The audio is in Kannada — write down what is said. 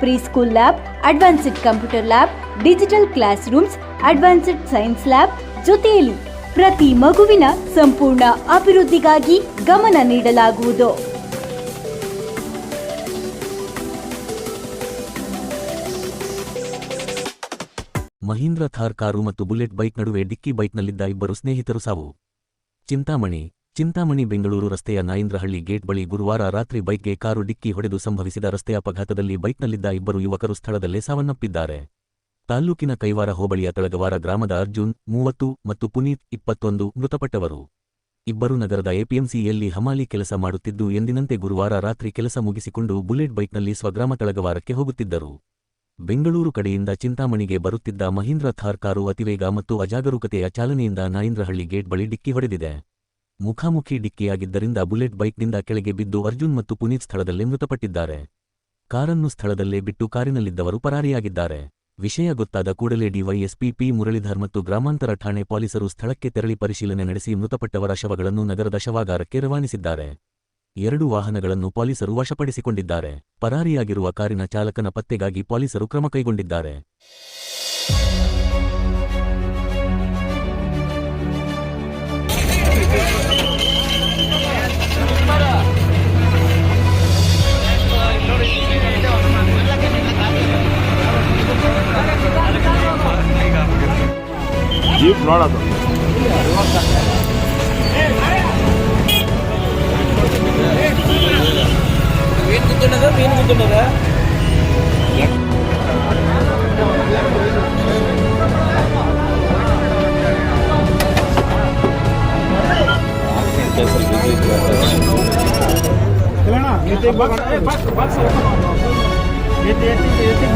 pre school lab advanced computer lab digital classrooms advanced science lab ಜೊತೆಯಲ್ಲಿ ಪ್ರತಿ ಮಗುವಿನ ಸಂಪೂರ್ಣ ಅಭಿವೃದ್ಧಿಗಾಗಿ ಗಮನ ನೀಡಲಾಗುವುದು. ಮಹೀಂದ್ರ ಥಾರ್ ಕಾರು ಮತ್ತು ಬುಲೆಟ್ ಬೈಕ್ ನಡುವೆ ಡಿಕ್ಕಿ ಬೈಕ್ನಲ್ಲಿದ್ದ ಇಬ್ಬರು ಸ್ನೇಹಿತರು ಸಾವು. ಚಿಂತಾಮಣಿ ಚಿಂತಾಮಣಿ ಬೆಂಗಳೂರು ರಸ್ತೆಯ ನಾಯಂದ್ರಹಳ್ಳಿ ಗೇಟ್ ಬಳಿ ಗುರುವಾರ ರಾತ್ರಿ ಬೈಕ್ಗೆ ಕಾರು ಡಿಕ್ಕಿ ಹೊಡೆದು ಸಂಭವಿಸಿದ ರಸ್ತೆ ಅಪಘಾತದಲ್ಲಿ ಬೈಕ್ನಲ್ಲಿದ್ದ ಇಬ್ಬರು ಯುವಕರು ಸ್ಥಳದಲ್ಲೇ ಸಾವನ್ನಪ್ಪಿದ್ದಾರೆ. ತಾಲ್ಲೂಕಿನ ಕೈವಾರ ಹೋಬಳಿಯ ತಳಗವಾರ ಗ್ರಾಮದ ಅರ್ಜುನ್, ಮೂವತ್ತು ಮತ್ತು ಪುನೀತ್ ಇಪ್ಪತ್ತೊಂದು ಮೃತಪಟ್ಟವರು. ಇಬ್ಬರು ನಗರದ ಎಪಿಎಂಸಿಯಲ್ಲಿ ಹಮಾಲಿ ಕೆಲಸ ಮಾಡುತ್ತಿದ್ದು ಎಂದಿನಂತೆ ಗುರುವಾರ ರಾತ್ರಿ ಕೆಲಸ ಮುಗಿಸಿಕೊಂಡು ಬುಲೆಟ್ ಬೈಕ್ನಲ್ಲಿ ಸ್ವಗ್ರಾಮ ತಳಗವಾರಕ್ಕೆ ಹೋಗುತ್ತಿದ್ದರು. ಬೆಂಗಳೂರು ಕಡೆಯಿಂದ ಚಿಂತಾಮಣಿಗೆ ಬರುತ್ತಿದ್ದ ಮಹೀಂದ್ರ ಥಾರ್ ಕಾರು ಅತಿವೇಗ ಮತ್ತು ಅಜಾಗರೂಕತೆಯ ಚಾಲನೆಯಿಂದ ನಾಯಿಂದ್ರಹಳ್ಳಿ ಗೇಟ್ ಬಳಿ ಡಿಕ್ಕಿ ಹೊಡೆದಿದೆ. ಮುಖಾಮುಖಿ ಡಿಕ್ಕಿಯಾಗಿದ್ದರಿಂದ ಬುಲೆಟ್ ಬೈಕ್ನಿಂದ ಕೆಳಗೆ ಬಿದ್ದು ಅರ್ಜುನ್ ಮತ್ತು ಪುನೀತ್ ಸ್ಥಳದಲ್ಲೇ ಮೃತಪಟ್ಟಿದ್ದಾರೆ. ಕಾರನ್ನು ಸ್ಥಳದಲ್ಲೇ ಬಿಟ್ಟು ಕಾರಿನಲ್ಲಿದ್ದವರು ಪರಾರಿಯಾಗಿದ್ದಾರೆ. ವಿಷಯ ಗೊತ್ತಾದ ಕೂಡಲೇ ಡಿವೈಎಸ್ಪಿ ಪಿ ಮುರಳೀಧರ್ ಮತ್ತು ಗ್ರಾಮಾಂತರ ಠಾಣೆ ಪೊಲೀಸರು ಸ್ಥಳಕ್ಕೆ ತೆರಳಿ ಪರಿಶೀಲನೆ ನಡೆಸಿ ಮೃತಪಟ್ಟವರ ಶವಗಳನ್ನು ನಗರದ ಶವಾಗಾರಕ್ಕೆ ರವಾನಿಸಿದ್ದಾರೆ. ಎರಡು ವಾಹನಗಳನ್ನು ಪೊಲೀಸರು ವಶಪಡಿಸಿಕೊಂಡಿದ್ದಾರೆ. ಪರಾರಿಯಾಗಿರುವ ಕಾರಿನ ಚಾಲಕನ ಪತ್ತೆಗಾಗಿ ಪೊಲೀಸರು ಕ್ರಮ ಕೈಗೊಂಡಿದ್ದಾರೆ. ಜೀಪ್ ನೋಡೋದು ಮೀನು ಗುದ್ದುಣ್ಣದ ಮೀನು ಗುದ್ದುಣ್ಣದ ಎತ್ತಿ ಎತ್ತಿ ಎತ್ತಿ